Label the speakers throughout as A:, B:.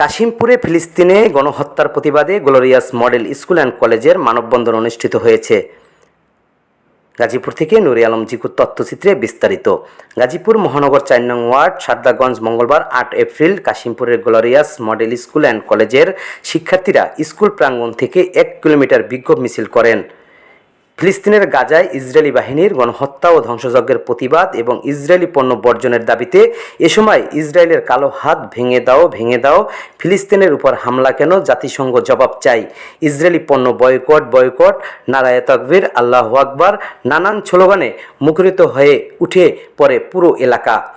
A: কাশিমপুরে ফিলিস্তিনে গণহত্যার প্রতিবাদে গ্লোরিয়াস মডেল স্কুল অ্যান্ড কলেজের মানববন্ধন অনুষ্ঠিত হয়েছে। গাজীপুর থেকে নুরি আলম জিকুর তথ্যচিত্রে বিস্তারিত। গাজীপুর মহানগর চার নং ওয়ার্ড সারদাগঞ্জ মঙ্গলবার আট এপ্রিল কাশিমপুরের গ্লোরিয়াস মডেল স্কুল অ্যান্ড কলেজের শিক্ষার্থীরা স্কুল প্রাঙ্গণ থেকে এক কিলোমিটার বিক্ষোভ মিছিল করেন। ফিলিস্তিনের গাজায় ইসরায়েলি বাহিনীর গণহত্যা ও ধ্বংসযজ্ঞের প্রতিবাদ এবং ইসরায়েলি পণ্য বর্জনের দাবিতে এ সময় ইসরায়েলের কালো হাত ভেঙে দাও ভেঙে দাও, ফিলিস্তিনের উপর হামলা কেন? জাতিসংঘ জবাব চাই। ইসরায়েলি পণ্য বয়কট বয়কট, নারায় তকবীর, আল্লাহ আকবার, নানান স্লোগানে মুখরিত হয়ে উঠে পড়ে পুরো এলাকা।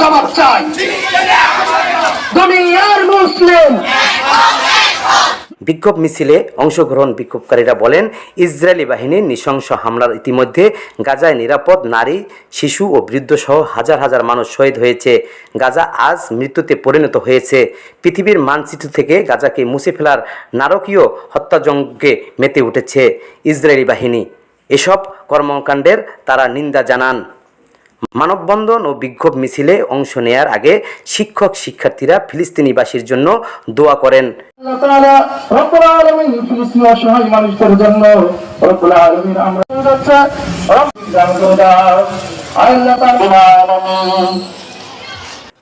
B: জবাব চাই। দুনিয়ার মুসলিম।
A: বিক্ষোভ মিছিলে অংশগ্রহণ বিক্ষোভকারীরা বলেন, ইসরায়েলি বাহিনীর নৃশংস হামলার ইতিমধ্যে গাজায় নিরাপদ নারী, শিশু ও বৃদ্ধ সহ হাজার হাজার মানুষ শহীদ হয়েছে। গাজা আজ মৃত্যুতে পরিণত হয়েছে। পৃথিবীর মানচিত্র থেকে গাজাকে মুছে ফেলার নারকীয় হত্যাযজ্ঞে মেতে উঠেছে ইসরায়েলি বাহিনী। এসব কর্মকাণ্ডের তারা নিন্দা জানান। মানববন্ধন ও বিক্ষোভ মিছিলে অংশ নেয়ার আগে শিক্ষক শিক্ষার্থীরা ফিলিস্তিনিবাসীর জন্য দোয়া করেন।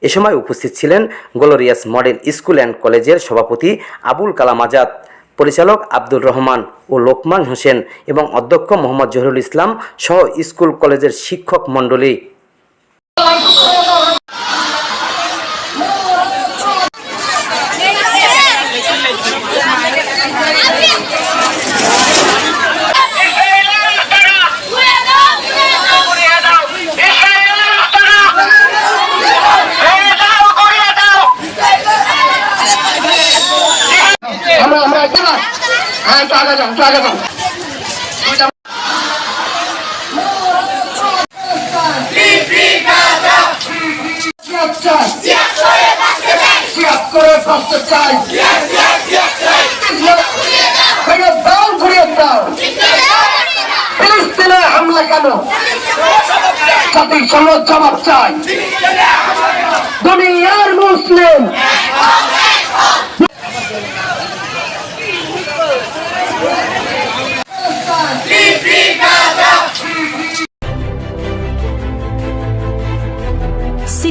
A: এ সময় উপস্থিত ছিলেন গ্লোরিয়াস মডেল স্কুল অ্যান্ড কলেজের সভাপতি আবুল কালাম আজাদ। পরিচালক আব্দুর রহমান ও লোকমান হোসেন এবং অধ্যক্ষ মোহাম্মদ জহিরুল ইসলাম সহ স্কুল কলেজের শিক্ষক মণ্ডলী।
B: হ্যাঁ একটু আগে চাই দাও ঘুরিয়ে দাও ফিলিস্তিনে হামলা কেন জাতির সনদ জবাব চাই দুনিয়ার মুসলিম।